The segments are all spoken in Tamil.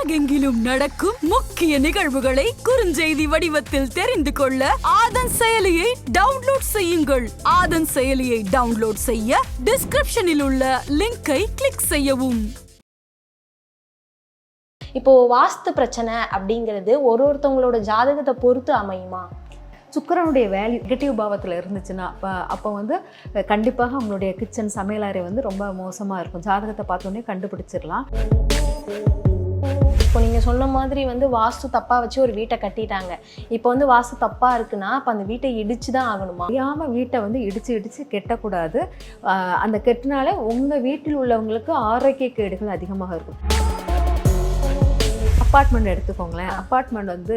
உலகெங்கிலும் நடக்கும் முக்கிய நிகழ்வுகளை குறுஞ்செய்தி வடிவத்தில் தெரிந்து கொள்ள ஆதன் செயலியை டவுன்லோட் செய்யுங்கள். ஆதன் செயலியை டவுன்லோட் செய்ய டிஸ்கிரிப்ஷனில் உள்ள லிங்கை கிளிக் செய்யவும். இப்போ வாஸ்து பிரச்சனை அப்படிங்கிறது ஒரு ஒருத்தவங்களோட ஜாதகத்தை பொறுத்து அமையுமா? சுக்கிரனுடைய வேல்யூ நெகட்டிவ் பாவத்தில் இருந்துச்சுன்னா அப்போ அப்போ வந்து கண்டிப்பாக அவங்களுடைய கிச்சன் சமையலறை வந்து ரொம்ப மோசமாக இருக்கும். ஜாதகத்தை பார்த்தோன்னே கண்டுபிடிச்சிடலாம். இப்போ நீங்கள் சொன்ன மாதிரி வந்து வாஸ்து தப்பாக வச்சு ஒரு வீட்டை கட்டிட்டாங்க. இப்போ வந்து வாஸ்து தப்பாக இருக்குன்னா அப்போ அந்த வீட்டை இடிச்சு தான் ஆகணுமா? அறியாமல் வீட்டை வந்து இடித்து இடித்து கெட்டக்கூடாது. அந்த கெட்டினாலே உங்கள் வீட்டில் உள்ளவங்களுக்கு ஆரோக்கிய கேடுகள் அதிகமாக இருக்கும். அப்பார்ட்மெண்ட் எடுத்துக்கோங்களேன். அப்பார்ட்மெண்ட் வந்து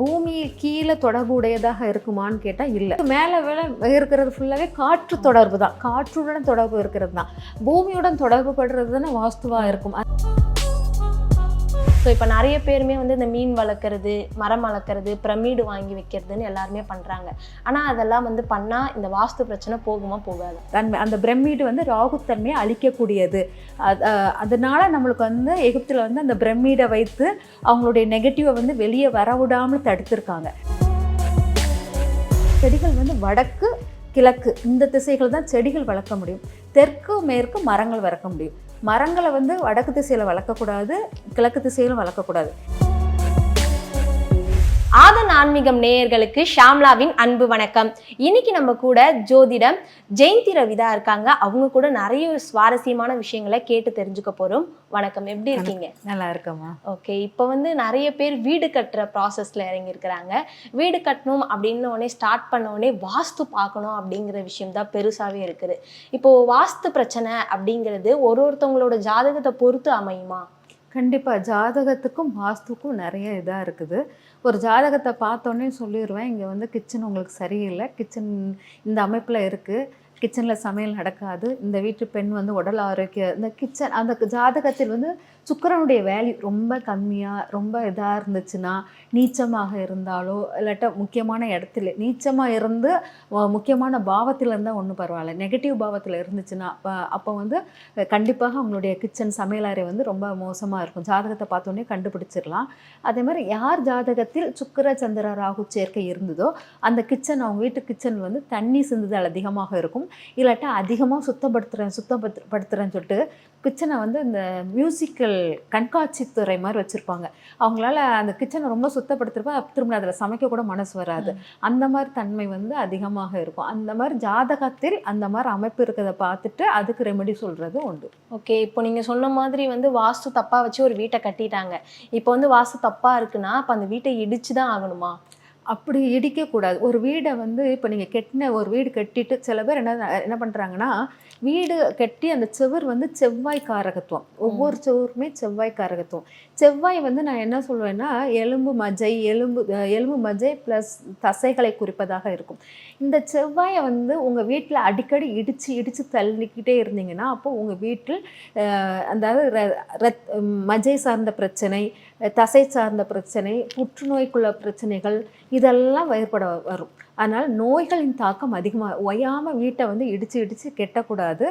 பூமி கீழே தொடர்பு உடையதாக இருக்குமான்னு கேட்டால் இல்லை. மேலே வேலை இருக்கிறது ஃபுல்லாகவே காற்று தொடர்பு தான் காற்றுடன் தொடர்பு இருக்கிறது தான் பூமியுடன் தொடர்பு படுறது தானே வாஸ்துவாக இருக்கும். ஸோ இப்போ நிறைய பேருமே வந்து இந்த மீன் வளர்க்குறது மரம் வளர்க்குறது பிரமீடு வாங்கி வைக்கிறதுன்னு எல்லாருமே பண்ணுறாங்க ஆனால் அதெல்லாம் வந்து பண்ணால் இந்த வாஸ்து பிரச்சனை போகுமா போகாது? தன்மை அந்த பிரமிடு வந்து ராகுத்தன்மையை அழிக்கக்கூடியது அது அதனால நம்மளுக்கு வந்து எகிப்தில் வந்து அந்த பிரமீடை வைத்து அவங்களுடைய நெகட்டிவை வந்து வெளியே வரவிடாமல் தடுத்திருக்காங்க. செடிகள் வந்து வடக்கு கிழக்கு இந்த திசைகள் தான் செடிகள் வளர்க்க முடியும். தெற்கு மேற்கு மரங்கள் வளர்க்க முடியும். மரங்களை வந்து வடக்கு திசையில் வளர்க்கக்கூடாது கிழக்கு திசையிலும் வளர்க்கக்கூடாது. ஆதன் ஆன்மீகம் நேயர்களுக்கு ஷாம்லாவின் அன்பு வணக்கம். இன்னைக்கு நம்ம கூட ஜோதிடம் ஜெயந்தி ரவிதா இருக்காங்க. அவங்க கூட நிறைய சுவாரஸ்யமான விஷயங்களை கேட்டு தெரிஞ்சுக்க போறோம். வணக்கம். எப்படி இருக்கீங்க? நல்லா இருக்கம்மா. ஓகே. இப்போ வந்து நிறைய பேர் வீடு கட்டுற ப்ராசஸில் இறங்கியிருக்கிறாங்க. வீடு கட்டணும் அப்படின்னு உடனே ஸ்டார்ட் பண்ண உடனே வாஸ்து பார்க்கணும் அப்படிங்கிற விஷயம் தான் பெருசாகவே இருக்குது. இப்போ வாஸ்து பிரச்சனை அப்படிங்கிறது ஒரு ஒருத்தவங்களோட ஜாதகத்தை பொறுத்து அமையுமா? கண்டிப்பாக ஜாதகத்துக்கும் வாஸ்துக்கும் நிறைய இதாக இருக்குது. ஒரு ஜாதகத்தை பார்த்தோன்னே சொல்லிடுவேன் இங்கே வந்து கிச்சன் உங்களுக்கு சரியில்லை. கிச்சன் இந்த அமைப்பில் இருக்குது கிச்சனில் சமையல் நடக்காது. இந்த வீட்டு பெண் வந்து உடல் ஆரோக்கியம் இந்த கிச்சன் அந்த ஜாதகத்தில் வந்து சுக்கரனுடைய வேல்யூ ரொம்ப கம்மியாக ரொம்ப இதாக இருந்துச்சுன்னா நீச்சமாக இருந்தாலோ இல்லாட்டா முக்கியமான இடத்துல நீச்சமாக இருந்து முக்கியமான பாவத்தில் இருந்தால் ஒன்றும் பரவாயில்ல. நெகட்டிவ் பாவத்தில் இருந்துச்சுன்னா அப்போ அப்போ வந்து கண்டிப்பாக அவங்களுடைய கிச்சன் சமையலறை வந்து ரொம்ப மோசமாக இருக்கும். ஜாதகத்தை பார்த்தோன்னே கண்டுபிடிச்சிடலாம். அதே மாதிரி யார் ஜாதகத்தில் சுக்கர சந்திர ராகு சேர்க்கை இருந்ததோ அந்த கிச்சன் அவங்க வீட்டு கிச்சன் வந்து தண்ணி சிந்துதல் அதிகமாக இருக்கும். இல்லாட்டா அதிகமாக சுத்தப்படுத்துகிறேன் சுத்தப்படுத்துறேன்னு சொல்லிட்டு கிச்சனை வந்து இந்த மியூசிக்கல் கண்காட்சித்துறை மாதிரி வச்சுருப்பாங்க. அவங்களால அந்த கிச்சனை ரொம்ப சுத்தப்படுத்துறப்ப திரும்ப அதில் சமைக்க கூட மனசு வராது. அந்த மாதிரி தன்மை வந்து அதிகமாக இருக்கும். அந்த மாதிரி ஜாதகத்தில் அந்த மாதிரி அமைப்பு இருக்கிறத பார்த்துட்டு அதுக்கு ரெமெடி சொல்கிறது உண்டு. ஓகே இப்போ நீங்கள் சொன்ன மாதிரி வந்து வாஸ்து தப்பாக வச்சு ஒரு வீட்டை கட்டிட்டாங்க. இப்போ வந்து வாஸ்து தப்பாக இருக்குன்னா அப்போ அந்த வீட்டை இடிச்சு தான் ஆகணுமா? அப்படி இடிக்கக்கூடாது. ஒரு வீடை வந்து இப்போ நீங்கள் கெட்டின ஒரு வீடு கட்டிட்டு சில பேர் என்ன என்ன பண்ணுறாங்கன்னா வீடு கட்டி அந்த செவுர் வந்து செவ்வாய் காரகத்துவம். ஒவ்வொரு செவுருமே செவ்வாய் காரகத்துவம். செவ்வாய் வந்து நான் என்ன சொல்லுவேன்னா எலும்பு மஜை எலும்பு எலும்பு மஜை ப்ளஸ் தசைகளை குறிப்பதாக இருக்கும். இந்த செவ்வாயை வந்து உங்கள் வீட்டில் அடிக்கடி இடித்து இடித்து தள்ளிக்கிட்டே இருந்தீங்கன்னா அப்போ உங்கள் வீட்டில் அதாவது ர- ரத் மஜை சார்ந்த பிரச்சனை தசை சார்ந்த பிரச்சனை புற்றுநோய்க்குள்ள பிரச்சனைகள் இதெல்லாம் ஏற்பட வரும். அதனால் நோய்களின் தாக்கம் அதிகமாக ஒயாமல் வீட்டை வந்து இடித்து இடித்து கெட்டக்கூடாது.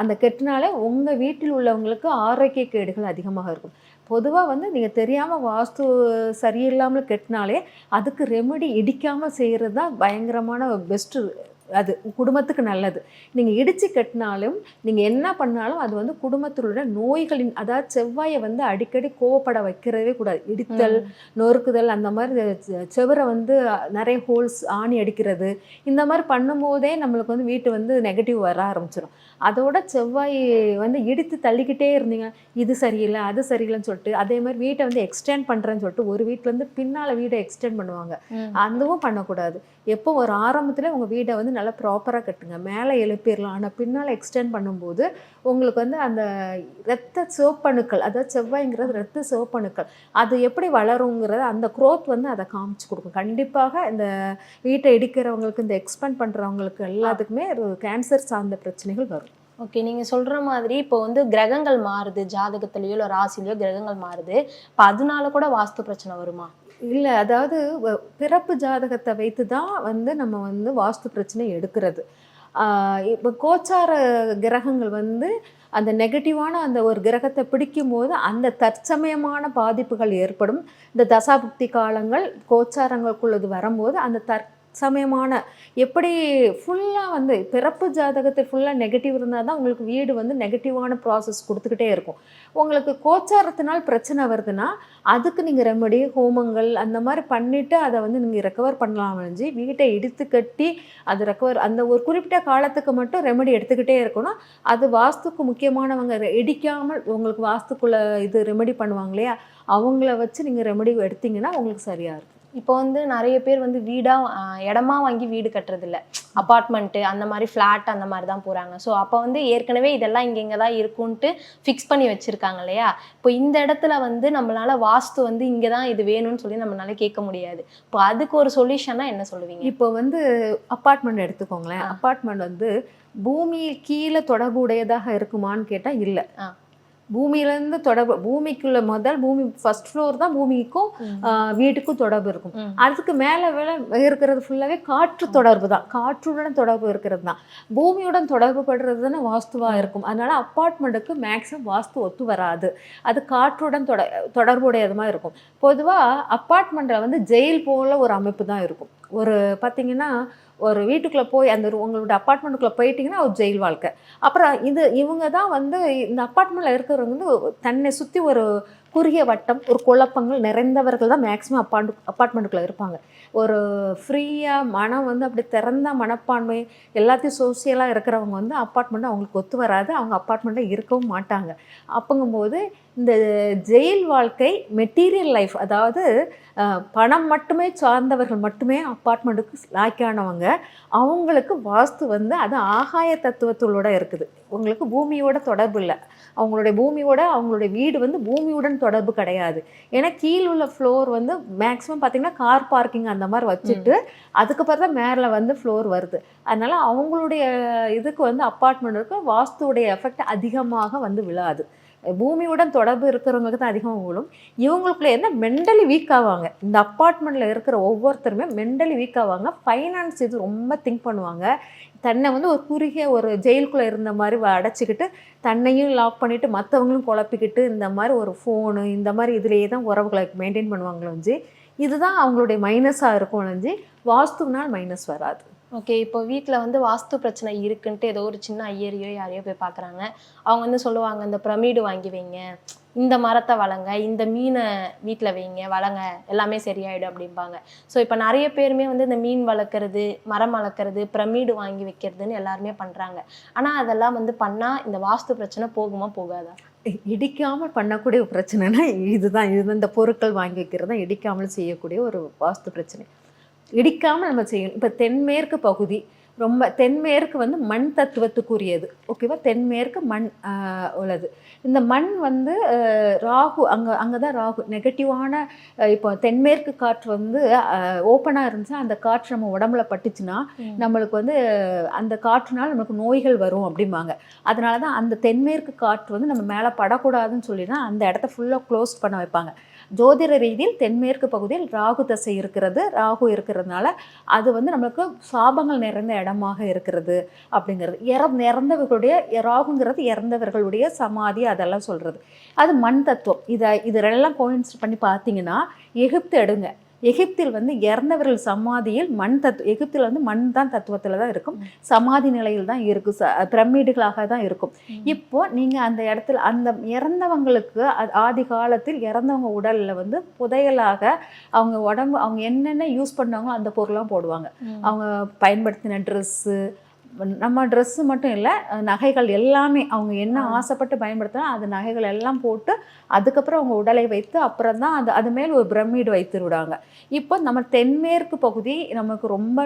அந்த கெட்டினாலே உங்கள் வீட்டில் உள்ளவங்களுக்கு ஆரோக்கிய கேடுகள் அதிகமாக இருக்கும். பொதுவாக வந்து நீங்கள் தெரியாமல் வாஸ்து சரியில்லாமல் கெட்டினாலே அதுக்கு ரெமெடி இடிக்காமல் செய்கிறது தான் பயங்கரமான பெஸ்ட்டு அது குடும்பத்துக்கு நல்லது. நீங்கள் இடித்து கட்டினாலும் நீங்கள் என்ன பண்ணாலும் அது வந்து குடும்பத்தில் உள்ள நோய்களின் அதாவது செவ்வாயை வந்து அடிக்கடி கோவப்பட வைக்கிறதே கூடாது. இடித்தல் நொறுக்குதல் அந்த மாதிரி செவுரை வந்து நிறைய ஹோல்ஸ் ஆணி அடிக்கிறது. இந்த மாதிரி பண்ணும்போதே நம்மளுக்கு வந்து வீட்டு வந்து நெகட்டிவ் வர ஆரம்பிச்சிடும் அதோட செவ்வாய் வந்து இடித்து தள்ளிக்கிட்டே இருந்தீங்க. இது சரியில்லை அது சரியில்லைன்னு சொல்லிட்டு அதே மாதிரி வீட்டை வந்து எக்ஸ்டெண்ட் பண்ணுறேன்னு சொல்லிட்டு ஒரு வீட்டிலேருந்து பின்னால் வீடை எக்ஸ்டெண்ட் பண்ணுவாங்க. அதுவும் பண்ணக்கூடாது. எப்போ ஒரு ஆரம்பத்தில் உங்கள் வீடை வந்து நல்லா ப்ராப்பராக கட்டுங்க. மேலே எழுப்பிடலாம். ஆனால் பின்னால் எக்ஸ்டெண்ட் பண்ணும்போது உங்களுக்கு வந்து அந்த இரத்த சிவப்பணுக்கள் அதாவது செவ்வாய்ங்கிறது இரத்த சிவப்பணுக்கள் அது எப்படி வளருங்கிறது அந்த க்ரோத் வந்து அதை காமிச்சு கொடுக்கும். கண்டிப்பாக இந்த வீட்டை இடிக்கிறவங்களுக்கு இந்த எக்ஸ்பெண்ட் பண்ணுறவங்களுக்கு எல்லாத்துக்குமே கேன்சர் சார்ந்த பிரச்சனைகள் வரும். ஓகே நீங்கள் சொல்கிற மாதிரி இப்போ வந்து கிரகங்கள் மாறுது. ஜாதகத்திலேயோ இல்லை ராசிலேயோ கிரகங்கள் மாறுது. இப்போ அதனால கூட வாஸ்து பிரச்சனை வருமா? இல்லை அதாவது வ- பிறப்பு ஜாதகத்தை வைத்து தான் வந்து நம்ம வந்து வாஸ்து பிரச்சனை எடுக்கிறது. இப்போ கோச்சார கிரகங்கள் வந்து அந்த நெகட்டிவான அந்த ஒரு கிரகத்தை பிடிக்கும் போது அந்த தற்சமயமான பாதிப்புகள் ஏற்படும். இந்த தசாபுக்தி காலங்கள் கோச்சாரங்களுக்குள்ளது வரும்போது அந்த தற் சமயமான எப்படி ஃபுல்லாக வந்து பிறப்பு ஜாதகத்தில் ஃபுல்லாக நெகட்டிவ் இருந்தால் தான் உங்களுக்கு வீடு வந்து நெகட்டிவான ப்ராசஸ் கொடுத்துக்கிட்டே இருக்கும். உங்களுக்கு கோச்சாரத்தினால் பிரச்சனை வருதுன்னா அதுக்கு நீங்கள் ரெமடி ஹோமங்கள் அந்த மாதிரி பண்ணிவிட்டு அதை வந்து நீங்கள் ரெக்கவர் பண்ணலாம் ஒழிஞ்சு வீட்டை இடித்து கட்டி அது ரெக்கவர் அந்த ஒரு குறிப்பிட்ட காலத்துக்கு மட்டும் ரெமடி எடுத்துக்கிட்டே இருக்கணும். அது வாஸ்துக்கு முக்கியமானவங்க ரெ- இடிக்காமல் உங்களுக்கு வாஸ்துக்குள்ளே இது ரெமடி பண்ணுவாங்க இல்லையா? அவங்கள வச்சு நீங்கள் ரெமடி எடுத்தீங்கன்னா உங்களுக்கு சரியாக இருக்கும். இப்போ வந்து நிறைய பேர் வந்து வீடா ஆஹ், இடமா வாங்கி வீடு கட்டுறது இல்ல அப்பார்ட்மெண்ட்டு அந்த மாதிரி ஃப்ளாட் அந்த மாதிரி தான் போறாங்க. ஸோ அப்போ வந்து ஏற்கனவே இதெல்லாம் இங்க இங்க தான் இருக்கும்ட்டு ஃபிக்ஸ் பண்ணி வச்சிருக்காங்க இல்லையா? இப்போ இந்த இடத்துல வந்து நம்மளால வாஸ்து வந்து இங்க தான் இது வேணும்னு சொல்லி நம்மளால கேட்க முடியாது. இப்போ அதுக்கு ஒரு சொல்யூஷனா என்ன சொல்லுவீங்க? இப்போ வந்து அப்பார்ட்மெண்ட் எடுத்துக்கோங்களேன். அப்பார்ட்மெண்ட் வந்து பூமி கீழே தொடர்பு உடையதாக இருக்குமான்னு கேட்டால் இல்லை. பூமியிலேருந்து தொடர்பு பூமிக்குள்ள முதல் பூமி ஃபர்ஸ்ட் ஃப்ளோர் தான் பூமிக்கும் வீட்டுக்கும் தொடர்பு இருக்கும். அதுக்கு மேலே மேலே இருக்கிறது ஃபுல்லாகவே காற்று தொடர்பு தான். காற்றுடன் தொடர்பு இருக்கிறது தான். பூமியுடன் தொடர்பு படுறது தானே வாஸ்துவாக இருக்கும். அதனால அப்பார்ட்மெண்ட்டுக்கு மேக்ஸிமம் வாஸ்து ஒத்து வராது. அது காற்றுடன் தொட தொடர்புடையதுமாக இருக்கும். பொதுவாக அப்பார்ட்மெண்ட்டில் வந்து ஜெயில் போல ஒரு அமைப்பு தான் இருக்கும். ஒரு பார்த்தீங்கன்னா ஒரு வீட்டுக்குள்ளே போய் அந்த உங்களோட அப்பார்ட்மெண்ட்டுக்குள்ளே போயிட்டீங்கன்னா ஒரு ஜெயில் வாழ்க்கை. அப்புறம் இது இவங்க தான் வந்து இந்த அப்பார்ட்மெண்ட்டில் இருக்கிறவங்க வந்து தன்னை சுற்றி ஒரு குறுகிய வட்டம் ஒரு குழப்பங்கள் நிறைந்தவர்கள் தான் மேக்ஸிமம் அப்பார்ட் அப்பார்ட்மெண்ட்டுக்குள்ளே இருப்பாங்க. ஒரு ஃப்ரீயாக மனம் வந்து அப்படி திறந்த மனப்பான்மை எல்லாத்தையும் சோசியலாக இருக்கிறவங்க வந்து அப்பார்ட்மெண்ட்டு அவங்களுக்கு ஒத்து வராது. அவங்க அப்பார்ட்மெண்ட்டில் இருக்கவும் மாட்டாங்க. அப்போங்கும்போது இந்த ஜெயில் வாழ்க்கை மெட்டீரியல் லைஃப் அதாவது பணம் மட்டுமே சார்ந்தவர்கள் மட்டுமே அப்பார்ட்மெண்ட்டுக்கு லாய்க்கானவங்க அவங்களுக்கு வாஸ்து வந்து அது ஆகாய தத்துவத்தோட இருக்குது. உங்களுக்கு பூமியோட தொடர்பு இல்லை. அவங்களுடைய பூமியோட அவங்களுடைய வீடு வந்து பூமியுடன் தொடர்பு கிடையாது. ஏன்னா கீழ் உள்ள ஃப்ளோர் வந்து மேக்ஸிமம் பார்த்தீங்கன்னா கார் பார்க்கிங் அந்த மாதிரி வச்சுட்டு அதுக்கப்புறம் தான் மேலே வந்து ஃப்ளோர் வருது. அதனால அவங்களுடைய இதுக்கு வந்து அப்பார்ட்மெண்ட்டுக்கு வாஸ்துவுடைய எஃபெக்ட் அதிகமாக வந்து விழாது. பூமியுடன் தொடர்பு இருக்கிறவங்களுக்கு தான் அதிகமாக விழும் இவங்களுக்குள்ள என்ன? மென்டலி வீக் ஆவாங்க. இந்த அப்பார்ட்மெண்ட்டில் இருக்கிற ஒவ்வொருத்தருமே மென்டலி வீக் ஆவாங்க. ஃபைனான்ஸ் இது ரொம்ப திங்க் பண்ணுவாங்க. தன்னை வந்து ஒரு குறுகிய ஒரு ஜெயிலுக்குள்ளே இருந்த மாதிரி வ- அடைச்சிக்கிட்டு தன்னையும் லாக் பண்ணிவிட்டு மற்றவங்களும் குழப்பிக்கிட்டு இந்த மாதிரி ஒரு ஃபோனு இந்த மாதிரி இதுலேயே தான் உறவுகளை மெயின்டைன் பண்ணுவாங்களே ஒழிஞ்சு இதுதான் அவங்களுடைய மைனஸாக இருக்கும் ஒழிஞ்சு வாஸ்துனால் மைனஸ் வராது. ஓகே இப்போ வீட்டில் வந்து வாஸ்து பிரச்சனை இருக்குன்ட்டு ஏதோ ஒரு சின்ன ஐயரையோ யாரையோ போய் பார்க்குறாங்க அவங்க வந்து சொல்லுவாங்க இந்த பிரமிடு வாங்கி வைங்க. இந்த மரத்தை வளங்க. இந்த மீனை வீட்டில் வைங்க. வளங்க. எல்லாமே சரியாயிடும் அப்படிம்பாங்க. ஸோ இப்போ நிறைய பேருமே வந்து இந்த மீன் வளர்க்குறது மரம் வளர்க்குறது பிரமிடு வாங்கி வைக்கிறதுன்னு எல்லாருமே பண்ணுறாங்க ஆனால் அதெல்லாம் வந்து பண்ணால் இந்த வாஸ்து பிரச்சனை போகுமா போகாதா? இடிக்காமல் பண்ணக்கூடிய பிரச்சனைனா இதுதான். இது இந்த பொருட்கள் வாங்கி வைக்கிறது தான் இடிக்காமல் செய்யக்கூடிய ஒரு வாஸ்து பிரச்சனை. இடிக்காமல் நம்ம செய்யணும். இப்போ தென்மேற்கு பகுதி ரொம்ப தென்மேற்கு வந்து மண் தத்துவத்துக்குரியது. ஓகேவா தென்மேற்கு மண் உள்ளது. இந்த மண் வந்து ராகு அங்கே அங்கே தான் ராகு நெகட்டிவான இப்போ தென்மேற்கு காற்று வந்து ஓப்பனாக இருந்துச்சுன்னா அந்த காற்று நம்ம உடம்புல பட்டுச்சுன்னா. நம்மளுக்கு வந்து அந்த காற்றுனால நமக்கு நோய்கள் வரும் அப்படிம்பாங்க. அதனால தான் அந்த தென்மேற்கு காற்று வந்து நம்ம மேலே படக்கூடாதுன்னு சொல்லி தான் அந்த இடத்த ஃபுல்லாக க்ளோஸ் பண்ண வைப்பாங்க. ஜோதிட ரீதியில் தென்மேற்கு பகுதியில் ராகு தசை இருக்கிறது. ராகு இருக்கிறதுனால அது வந்து நம்மளுக்கு சாபங்கள் நிறைந்த இடமாக இருக்கிறது அப்படிங்கிறது. இற இறந்தவர்களுடைய ராகுங்கிறது இறந்தவர்களுடைய சமாதி அதெல்லாம் சொல்கிறது அது மண் தத்துவம். இதை இதெல்லாம் கோயின்ஸ் பண்ணி பார்த்தீங்கன்னா எகிப்து எடுங்க. எகிப்தில் வந்து இறந்தவர்கள் சமாதியில் மண் தத்துவ எகிப்தில் வந்து மண் தான் தத்துவத்தில் தான் இருக்கும். சமாதி நிலையில் தான் இருக்கும் ச பிரமிடுகளாக தான் இருக்கும். இப்போ நீங்கள் அந்த இடத்துல அந்த இறந்தவங்களுக்கு ஆதி காலத்தில் இறந்தவங்க உடலில் வந்து புதையலாக அவங்க உடம்பு அவங்க என்னென்ன யூஸ் பண்ணாங்களோ அந்த பொருளாக போடுவாங்க. அவங்க பயன்படுத்தின ட்ரெஸ்ஸு நம்ம ட்ரெஸ்ஸு மட்டும் இல்லை நகைகள் எல்லாமே அவங்க என்ன. ஆசைப்பட்டு பயன்படுத்தினா அந்த நகைகள் எல்லாம் போட்டு அதுக்கப்புறம் அவங்க உடலை வைத்து அப்புறம் தான் அது அது மேல் ஒரு பிரமிடு வைத்து விடுவாங்க இப்போ நம்ம தென்மேற்கு பகுதி நமக்கு ரொம்ப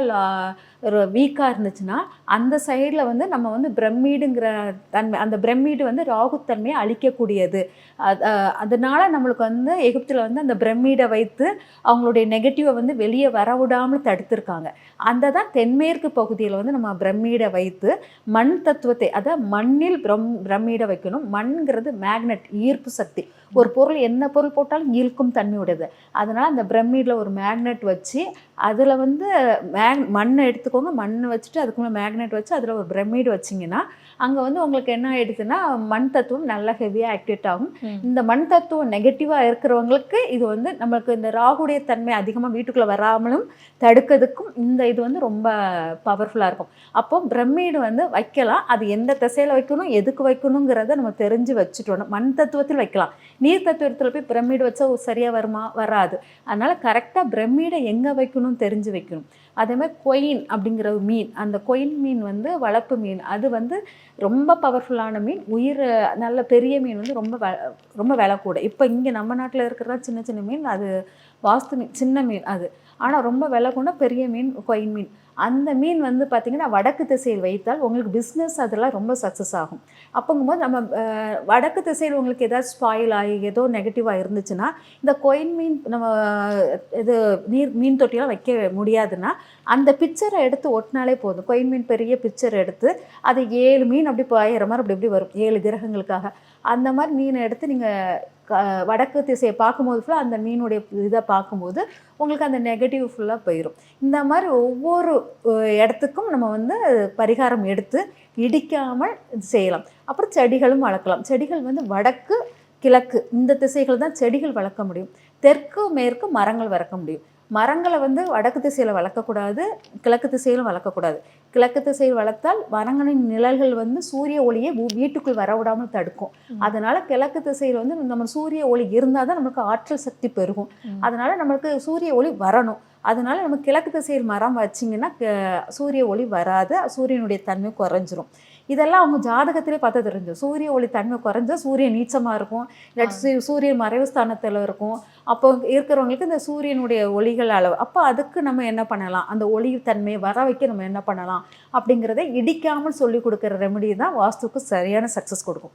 வீக்காக இருந்துச்சுன்னா அந்த சைடில் வந்து நம்ம வந்து பிரமிடுங்கிற தன்மை அந்த பிரமிடு வந்து ராகுத்தன்மையை அழிக்கக்கூடியது அது அதனால நம்மளுக்கு வந்து எகிப்தில் வந்து அந்த பிரமிடை வைத்து அவங்களுடைய நெகட்டிவை வந்து வெளியே வரவிடாமல் தடுத்திருக்காங்க. அந்த தான் தென்மேற்கு பகுதியில் வந்து நம்ம பிரமிடை பிரமிடை வைத்து மண் தத்துவத்தை அதாவது மண்ணில் பிரம் பிரமிடை வைக்கணும். மண்ங்கிறது மேக்னெட் ஈர்ப்பு சக்தி. ஒரு பொருள் என்ன பொருள் போட்டாலும் ஈர்க்கும் தன்மையுடையது. அதனால் அந்த பிரமிடில் ஒரு மேக்னெட் வச்சு அதில் வந்து மேக் மண்ணை எடுத்துக்கோங்க. மண்ணை வச்சுட்டு அதுக்கு மேலே மேக்னெட் வச்சு அதில் ஒரு பிரமிடு வச்சிங்கன்னா அங்கே வந்து உங்களுக்கு என்ன ஆயிடுதுன்னா மண் தத்துவம் நல்லா ஹெவியாக ஆக்டிவேட் ஆகும். இந்த மண் தத்துவம் நெகட்டிவாக இருக்கிறவங்களுக்கு இது வந்து நம்மளுக்கு இந்த ராகுடைய தன்மை அதிகமாக வீட்டுக்குள்ளே வராமலும் தடுக்கிறதுக்கும் இந்த இது வந்து ரொம்ப பவர்ஃபுல்லாக இருக்கும். அப்போ பிரமிடு வந்து வைக்கலாம். அது எந்த திசையில் வைக்கணும் எதுக்கு வைக்கணுங்கிறத நம்ம தெரிஞ்சு வச்சுட்டோம் மண் தத்துவத்தில் வைக்கலாம். நீர் தத்துவத்தில் போய் பிரமிடு வச்சா சரியாக வருமா? வராது. அதனால் கரெக்டாக பிரமிடை எங்கே வைக்கணும் தெரிஞ்சு வைக்கணும். அதே மாதிரி கொயின் அப்படிங்கிற ஒரு மீன் அந்த கொயின் மீன் வந்து வளர்ப்பு மீன். அது வந்து ரொம்ப பவர்ஃபுல்லான மீன். உயிர் நல்ல பெரிய மீன் வந்து ரொம்ப வ- ரொம்ப விலை கூட. இப்போ இங்கே நம்ம நாட்டில் இருக்கிறதா சின்ன சின்ன மீன் அது வாஸ்து மீன் சின்ன மீன் அது. ஆனால் ரொம்ப விலை கூட பெரிய மீன் கொயின் மீன். அந்த மீன் வந்து பார்த்திங்கன்னா வடக்கு திசையில் வைத்தால் உங்களுக்கு பிஸ்னஸ் அதெல்லாம் ரொம்ப சக்ஸஸ் ஆகும். அப்போங்கும்போது நம்ம வடக்கு திசையில் உங்களுக்கு ஏதாவது ஸ்பாயில் ஆகி ஏதோ நெகட்டிவாக இருந்துச்சுன்னா இந்த கொயின் மீன் நம்ம இது நீர் மீன் தொட்டிலாம் வைக்க முடியாதுன்னா அந்த பிக்சரை எடுத்து ஒட்டினாலே போதும். கொயின் மீன் பெரிய பிக்சர் எடுத்து அது ஏழு மீன் அப்படி பாயிற மாதிரி அப்படி இப்படி வரும். ஏழு கிரகங்களுக்காக. அந்த மாதிரி மீனை எடுத்து நீங்கள் வடக்கு திசையை பார்க்கும்போது ஃபுல்லாக அந்த மீனுடைய இதை பார்க்கும்போது உங்களுக்கு அந்த நெகட்டிவ் ஃபுல்லாக போயிடும் இந்த மாதிரி ஒவ்வொரு இடத்துக்கும் நம்ம வந்து பரிகாரம் எடுத்து இடிக்காமல் செய்யலாம். அப்புறம் செடிகளும் வளர்க்கலாம். செடிகள் வந்து வடக்கு கிழக்கு இந்த திசைகள் தான் செடிகள் வளர்க்க முடியும். தெற்கு மேற்கு மரங்கள் வளர்க்க முடியும். மரங்களை வந்து வடக்கு திசையில் வளர்க்கக்கூடாது கிழக்கு திசையிலும் வளர்க்கக்கூடாது. கிழக்கு திசையில் வளர்த்தால் மரங்களின் நிழல்கள் வந்து சூரிய ஒளியை வீட்டுக்குள் வரவிடாமல் தடுக்கும். அதனால கிழக்கு திசையில் வந்து நம்ம சூரிய ஒளி இருந்தால் தான் நமக்கு ஆற்றல் சக்தி பெருகும். அதனால நம்மளுக்கு சூரிய ஒளி வரணும். அதனால நம்ம கிழக்கு திசையில் மரம் வச்சிங்கன்னா சூரிய ஒளி வராது சூரியனுடைய தன்மை குறைஞ்சிரும். இதெல்லாம் அவங்க ஜாதகத்திலே பார்த்து தெரிஞ்சு சூரிய ஒளி தன்மை குறைஞ்சா சூரியன் நீச்சமாக இருக்கும் இல்லாட்டி சூரியன் மறைவு ஸ்தானத்தில் இருக்கும். அப்போ இருக்கிறவங்களுக்கு இந்த சூரியனுடைய ஒளிகள் அளவு. அப்போ அதுக்கு நம்ம என்ன பண்ணலாம்? அந்த ஒளி தன்மையை வர வைக்க நம்ம என்ன பண்ணலாம்? அப்படிங்கிறத இடிக்காமல் சொல்லி கொடுக்குற ரெமெடி தான் வாஸ்துக்கு சரியான சக்ஸஸ் கொடுக்கும்.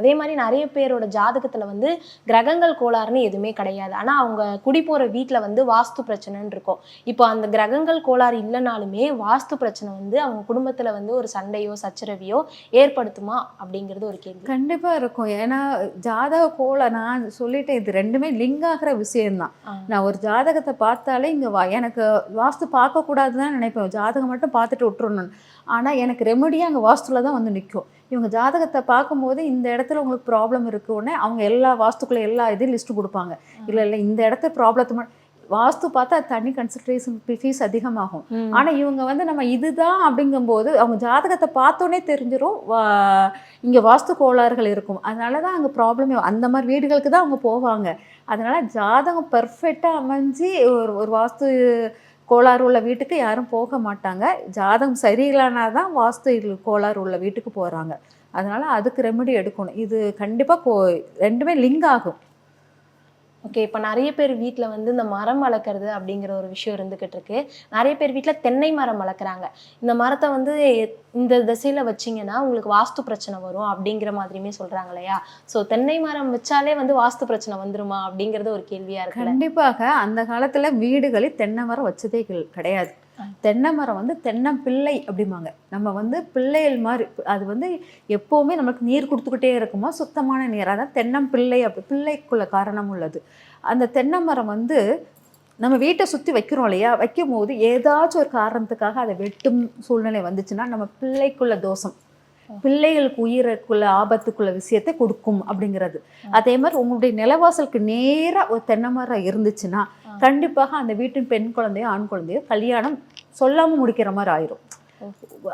அதே மாதிரி நிறைய பேரோட ஜாதகத்துல வந்து கிரகங்கள் கோளாறுன்னு எதுவுமே கிடையாது. ஆனா அவங்க குடி போற வீட்ல வந்து வாஸ்து பிரச்சனைன்னு இருக்கும். இப்போ அந்த கிரகங்கள் கோளாறு இல்லைனாலுமே வாஸ்து பிரச்சனை வந்து அவங்க குடும்பத்துல வந்து ஒரு சண்டையோ சச்சரவையோ ஏற்படுத்துமா அப்படிங்கிறது ஒரு கேள்வி. கண்டிப்பா இருக்கும். ஏன்னா ஜாதக கோல நான் சொல்லிட்டேன் இது ரெண்டுமே லிங்க் ஆகிற விஷயம்தான். நான் ஒரு ஜாதகத்தை பார்த்தாலே இங்க வா எனக்கு வாஸ்து பார்க்கக்கூடாதுன்னு தான் நினைப்பேன். ஜாதகம் மட்டும் பார்த்துட்டு விட்டுறணும். ஆனா எனக்கு ரெமடியாக அங்கே வாஸ்துல தான் வந்து நிற்கும் இவங்க ஜாதகத்தை பார்க்கும்போது இந்த இடத்துல உங்களுக்கு ப்ராப்ளம் இருக்கு உடனே அவங்க எல்லா வாஸ்துக்குள்ள எல்லா இதையும் லிஸ்ட் கொடுப்பாங்க. இல்லை இல்லை இந்த இடத்த ப்ராப்ளத்தை வாஸ்து பார்த்தா தனி கன்சல்டேஷன் ஃபீஸ் அதிகமாகும். ம். ஆனா இவங்க வந்து நம்ம இதுதான் அப்படிங்கும்போது அவங்க ஜாதகத்தை பார்த்தோன்னே தெரிஞ்சிரும் வா- இங்க வாஸ்து கோளாறுகள் இருக்கும். அதனால தான் அங்கே ப்ராப்ளமே அந்த மாதிரி வீடுகளுக்கு தான் அவங்க போவாங்க. அதனால ஜாதகம் பர்ஃபெக்டாக அமைஞ்சு ஒரு ஒரு வாஸ்து கோளாறு உள்ள வீட்டுக்கு யாரும் போக மாட்டாங்க. ஜாதகம் சரியில்லைனா தான் வாஸ்து கோளாறு உள்ள வீட்டுக்கு போகிறாங்க அதனால் அதுக்கு ரெமெடி எடுக்கணும். இது கண்டிப்பாக கோ ரெண்டுமே லிங்க் ஆகும். ஓகே இப்போ நிறைய பேர் வீட்டில் வந்து இந்த மரம் வளர்க்குறது அப்படிங்கிற ஒரு விஷயம் இருந்துக்கிட்டு இருக்கு. நிறைய பேர் வீட்டில் தென்னை மரம் வளர்க்குறாங்க. இந்த மரத்தை வந்து இந்த திசையில் வச்சீங்கன்னா உங்களுக்கு வாஸ்து பிரச்சனை வரும் அப்படிங்கிற மாதிரியுமே சொல்கிறாங்க இல்லையா? ஸோ தென்னை மரம் வச்சாலே வந்து வாஸ்து பிரச்சனை வந்துருமா அப்படிங்கிறது ஒரு கேள்வியாக இருக்கு கண்டிப்பாக அந்த காலத்தில் வீடுகளில் தென்னை மரம் வச்சதே கிடையாது. தென்னை மரம் வந்து தென்னம்பிள்ளை அப்படிம்பாங்க. நம்ம வந்து பிள்ளைகள் மாதிரி அது வந்து எப்போவுமே நமக்கு நீர் கொடுத்துக்கிட்டே இருக்குமா? சுத்தமான நீர்? அதான் தென்னம்பிள்ளை அப்படி பிள்ளைக்குள்ள காரணம் உள்ளது. அந்த தென்னை மரம் வந்து நம்ம வீட்டை சுற்றி வைக்கிறோம் இல்லையா? வைக்கும் போது ஏதாச்சும் ஒரு காரணத்துக்காக அதை வெட்டும் சூழ்நிலை வந்துச்சுன்னா நம்ம பிள்ளைக்குள்ள தோஷம். பிள்ளைகளுக்கு உயிருக்குள்ள ஆபத்துக்குள்ள விஷயத்தை கொடுக்கும் அப்படிங்கிறது. அதே மாதிரி உங்களுடைய நிலவாசலுக்கு நேரா ஒரு தென்னை மரம் இருந்துச்சுன்னா கண்டிப்பாக அந்த வீட்டின் பெண் குழந்தையோ ஆண் குழந்தையோ கல்யாணம் சொல்லாம முடிக்கிற மாதிரி ஆயிரும்.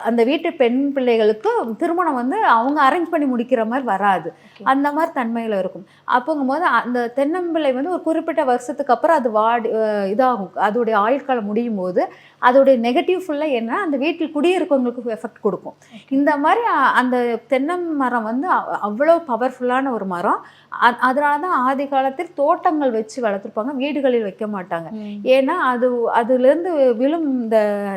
அந்த வீட்டு பெண் பிள்ளைகளுக்கு திருமணம் வந்து அவங்க அரேஞ்ச் பண்ணி முடிக்கிற மாதிரி வராது. அந்த மாதிரி தன்மையில இருக்கும். அப்போங்கும்போது அந்த தென்னம்பிள்ளை வந்து ஒரு குறிப்பிட்ட வருஷத்துக்கு அப்புறம் அது வாடி இதாகும். அதோடைய ஆயுட்காலம் முடியும் போது அதோடைய நெகட்டிவ் ஃபுல்லாக என்ன அந்த வீட்டில் குடியிருக்கவங்களுக்கு எஃபெக்ட் கொடுக்கும். இந்த மாதிரி அந்த தென்னை மரம் வந்து அவ்- அவ்வளோ பவர்ஃபுல்லான ஒரு மரம். அதனால தான் ஆதி காலத்தில் தோட்டங்கள் வச்சு வளர்த்துருப்பாங்க. வீடுகளில் வைக்க மாட்டாங்க. ஏன்னா அது அதுலேருந்து விழும் இந்த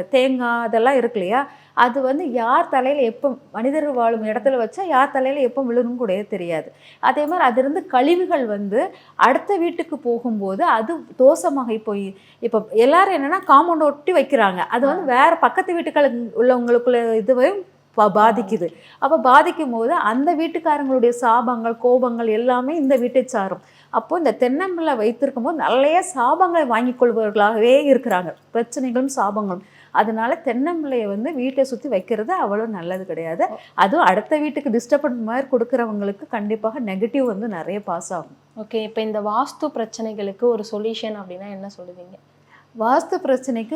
தேங்காய் அதெல்லாம் இருக்கு இல்லையா? இல்லையா அது வந்து யார் தலையில் எப்போ மனிதர்கள் வாழும் இடத்துல வச்சா யார் தலையில் எப்போ விழுணும் கூட தெரியாது. அதே மாதிரி அதிலிருந்து கழிவுகள் வந்து அடுத்த வீட்டுக்கு போகும்போது அது தோசமாக இப்போ இப்போ எல்லாரும் என்னன்னா காம்பவுண்ட் ஒட்டி வைக்கிறாங்க. அது வந்து வேற பக்கத்து வீட்டுகளுக்கு உள்ளவங்களுக்குள்ள இதுவையும் பா- பாதிக்குது. அப்போ பாதிக்கும் போது அந்த வீட்டுக்காரங்களுடைய சாபங்கள் கோபங்கள் எல்லாமே இந்த வீட்டை சாரும். அப்போ இந்த தென்னம்பிள்ளை வைத்திருக்கும் போது நிறைய சாபங்களை வாங்கிக் கொள்பவர்களாகவே இருக்கிறாங்க. பிரச்சனைகளும் சாபங்களும். அதனால தென்னம்பிள்ளையை வந்து வீட்டை சுற்றி வைக்கிறது அவ்வளோ நல்லது கிடையாது. அதுவும் அடுத்த வீட்டுக்கு டிஸ்டர்பன்ஸ் மாதிரி கொடுக்குறவங்களுக்கு கண்டிப்பாக நெகட்டிவ் வந்து நிறைய பாஸ் ஆகும். ஓகே. இப்போ இந்த வாஸ்து பிரச்சனைகளுக்கு ஒரு சொல்யூஷன் அப்படின்னா என்ன சொல்லுவீங்க? வாஸ்து பிரச்சனைக்கு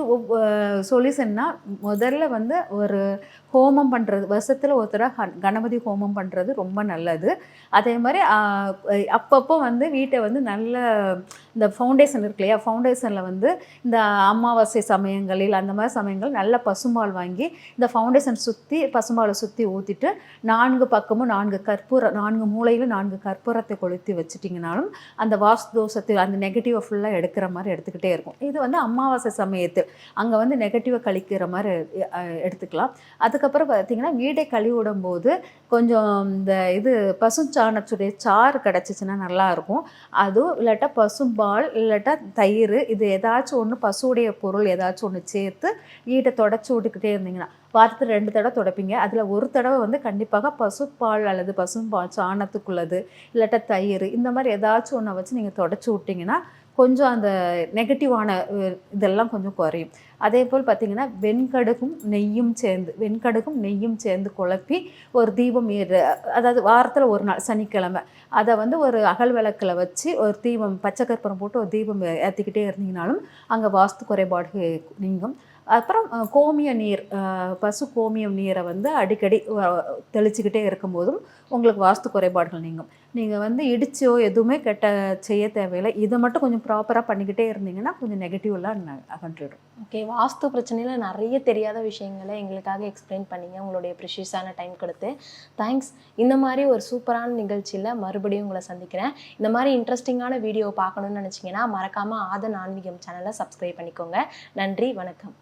சொல்யூஷன்னா முதல்ல வந்து ஒரு ஹோமம் பண்ணுறது வருஷத்தில் ஒருத்தராக கணபதி ஹோமம் பண்ணுறது ரொம்ப நல்லது. அதே மாதிரி அப்பப்போ வந்து வீட்டை வந்து நல்ல இந்த ஃபவுண்டேஷன் இருக்கு இல்லையா? ஃபவுண்டேஷனில் வந்து இந்த அமாவாசை சமயங்களில் அந்த மாதிரி சமயங்கள் நல்ல பசும்பால் வாங்கி இந்த ஃபவுண்டேஷன் சுற்றி பசும்பாலை சுற்றி ஊற்றிட்டு நான்கு பக்கமும் நான்கு கற்பூர நான்கு மூலையிலும் நான்கு கற்பூரத்தை கொளுத்தி வச்சுட்டிங்கனாலும் அந்த வாஸ்து தோஷத்தை அந்த நெகட்டிவை ஃபுல்லாக எடுக்கிற மாதிரி எடுத்துக்கிட்டே இருக்கும். இது வந்து அமாவாசை சமயத்தில் அங்கே வந்து நெகட்டிவை கழிக்கிற மாதிரி எடுத்துக்கலாம். அதுக்கப்புறம் பார்த்தீங்கன்னா வீடை கழுவி விடும்போது கொஞ்சம் இந்த இது பசுஞ்சாணத்துடைய சாறு கிடச்சிச்சின்னா நல்லாயிருக்கும் அதுவும் இல்லாட்டா பால் இல்லாட்டா தயிர் இது ஏதாச்சும் ஒன்று பசுவுடைய பொருள் ஏதாச்சும் ஒன்று சேர்த்து வீட்டை தொடச்சி விட்டுக்கிட்டே இருந்தீங்கன்னா வாரத்தில் ரெண்டு தடவை துடைப்பீங்க. அதில் ஒரு தடவை வந்து கண்டிப்பாக பசுப்பால் அல்லது பசும்பால் சாணத்துக்குள்ளது இல்லாட்டா தயிர் இந்த மாதிரி ஏதாச்சும் ஒன்றை வச்சு நீங்கள் தொடச்சி விட்டிங்கன்னா கொஞ்சம் அந்த நெகட்டிவான இதெல்லாம் கொஞ்சம் குறையும். அதே போல் பார்த்தீங்கன்னா வெண்கடுகும் நெய்யும் சேர்ந்து வெண்கடுகும் நெய்யும் சேர்ந்து குழப்பி ஒரு தீபம் ஏறு அதாவது வாரத்தில் ஒரு நாள் சனிக்கிழமை அதை வந்து ஒரு அகல் விளக்கில் வச்சு ஒரு தீபம் பச்சை கற்பூரம் போட்டு ஒரு தீபம் ஏற்றிக்கிட்டே இருந்தீங்கனாலும் அங்கே வாஸ்து குறைபாடு நீங்கும். அப்புறம் கோமிய நீர் பசு கோமியம் நீரை வந்து அடிக்கடி தெளிச்சுக்கிட்டே இருக்கும்போதும் உங்களுக்கு வாஸ்து குறைபாடுகள் நீங்கும். நீங்கள் வந்து இடிச்சோ எதுவுமே கெட்ட செய்ய தேவையில்லை. இதை மட்டும் கொஞ்சம் ப்ராப்பராக பண்ணிக்கிட்டே இருந்தீங்கன்னா கொஞ்சம் நெகட்டிவ்லாம் அகன்றிடும். ஓகே வாஸ்து பிரச்சனையில் நிறைய தெரியாத விஷயங்களை எங்களுக்காக எக்ஸ்பிளைன் பண்ணிங்க. உங்களுடைய ப்ரிஷியஸான டைம் கொடுத்து. தேங்க்ஸ் இந்த மாதிரி ஒரு சூப்பரான நிகழ்ச்சியில் மறுபடியும் உங்களை சந்திக்கிறேன். இந்த மாதிரி இன்ட்ரெஸ்டிங்கான வீடியோ பார்க்கணும்னு நினச்சிங்கன்னா மறக்காமல் ஆதன் ஆன்மீகம் சேனலை சப்ஸ்கிரைப் பண்ணிக்கோங்க. நன்றி வணக்கம்.